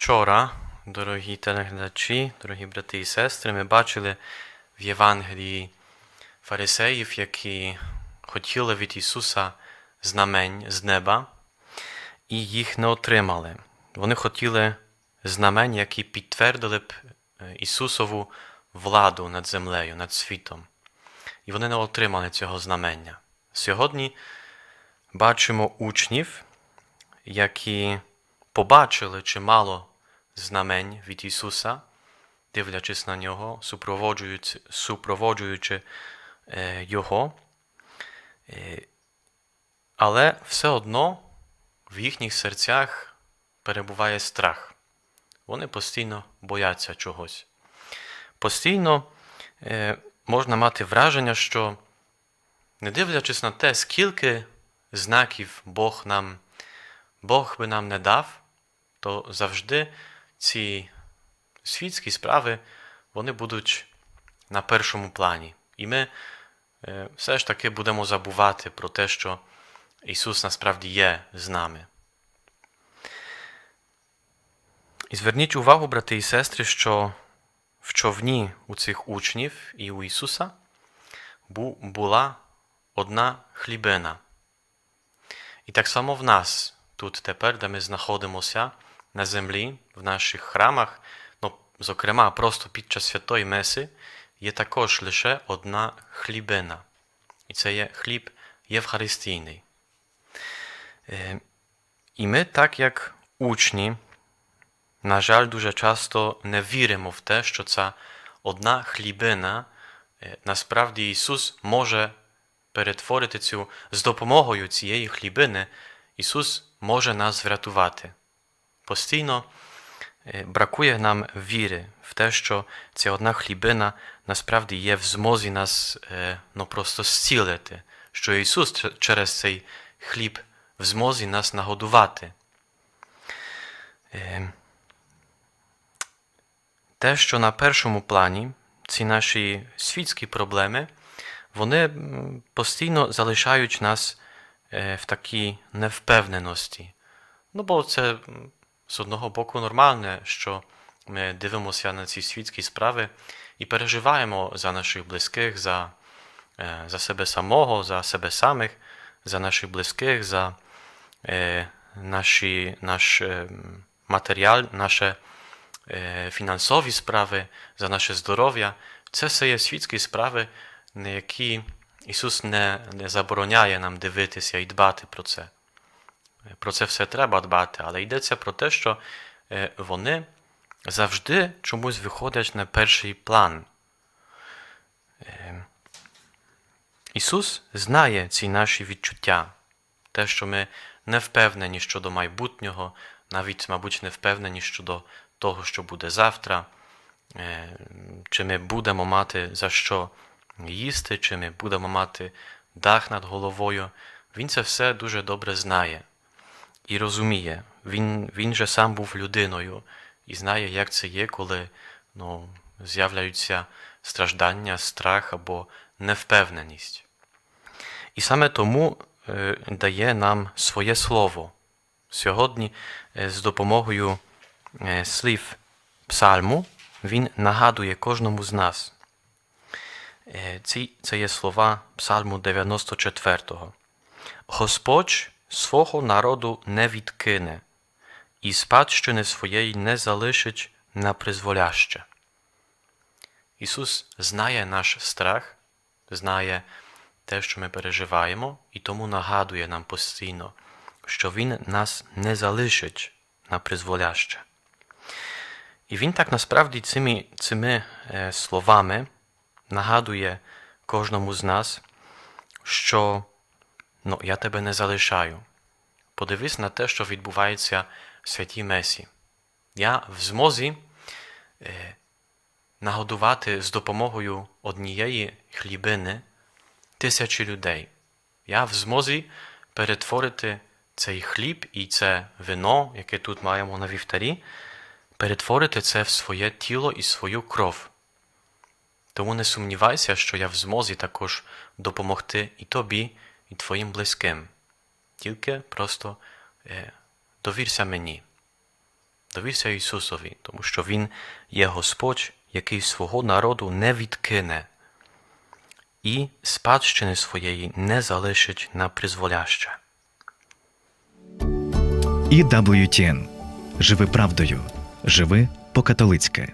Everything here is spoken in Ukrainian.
Вчора, дорогі телеглядачі, дорогі брати і сестри, ми бачили в Євангелії фарисеїв, які хотіли від Ісуса знамень з неба, і їх не отримали. Вони хотіли знамень, які підтвердили б е, Ісусову владу над землею, над світом. І вони не отримали цього знамення. Сьогодні бачимо учнів, які побачили чимало знамень від Ісуса, дивлячись на нього, супроводжуючи, супроводжуючи е, Його. Е, але все одно в їхніх серцях перебуває страх. Вони постійно бояться чогось. Постійно е, можна мати враження, що, не дивлячись на те, скільки знаків Бог нам, Бог би нам не дав, то завжди ці світські справи вони будуть на першому плані. І ми е, все ж таки будемо забувати про те, що Ісус насправді є з нами. І зверніть увагу, брати і сестри, що в човні у цих учнів і у Ісуса була одна хлібина. І так само в нас, тут тепер, де ми знаходимося на землі, в наших храмах, ну, зокрема, просто під час святої Меси, є також лише одна хлібина. І це є хліб євхаристійний. Е, І ми, так як учні, на жаль, дуже часто не віримо в те, що ця одна хлібина, е, насправді Ісус може перетворити цю з допомогою цієї хлібини, Ісус може нас врятувати. Постійно е, бракує нам віри в те, що ця одна хлібина насправді є в змозі нас е, ну, просто зцілити, що Ісус через цей хліб в змозі нас нагодувати. Е, те, що на першому плані ці наші світські проблеми, вони постійно залишають нас е, в такій невпевненості. Ну, бо це з одного боку нормальне, що ми дивимося на ці світські справи і переживаємо за наших близьких, за, е, за себе самого, за себе самих, за наших близьких, за е, наші, наш е, матеріал, наше е, фінансові справи, за наше здоров'я. Це все є світські справи, на які Ісус не, не забороняє нам дивитися і дбати про це. Про це все треба дбати, але йдеться про те, що е, вони завжди чомусь виходять на перший план. Е, Ісус знає ці наші відчуття, те, що ми не впевнені щодо майбутнього, навіть, мабуть, не впевнені щодо того, що буде завтра, е, чи ми будемо мати за що їсти, чи ми будемо мати дах над головою. Він це все дуже добре знає і розуміє. Він, він же сам був людиною і знає, як це є, коли ну, з'являються страждання, страх або невпевненість. І саме тому е, дає нам своє слово. Сьогодні е, з допомогою е, слів псальму він нагадує кожному з нас. Ці, це є слова псальму 94. Господь свого народу не відкине, і спадщини своєї не залишить на призволяще. Ісус знає наш страх, знає те, що ми переживаємо, і тому нагадує нам постійно, що Він нас не залишить на призволяще. І Він так насправді цими, цими словами нагадує кожному з нас, що ну, я тебе не залишаю. Подивись на те, що відбувається в святій Месі. Я в змозі е, нагодувати з допомогою однієї хлібини тисячі людей. Я в змозі перетворити цей хліб і це вино, яке тут маємо на вівтарі, перетворити це в своє тіло і свою кров. Тому не сумнівайся, що я в змозі також допомогти і тобі, і твоїм близьким. Тільки просто е, довірся мені. Довірся Ісусові, тому що Він є Господь, який свого народу не відкине і спадщини своєї не залишить на призволяще. І WTN. Живи правдою. Живи по-католицьки.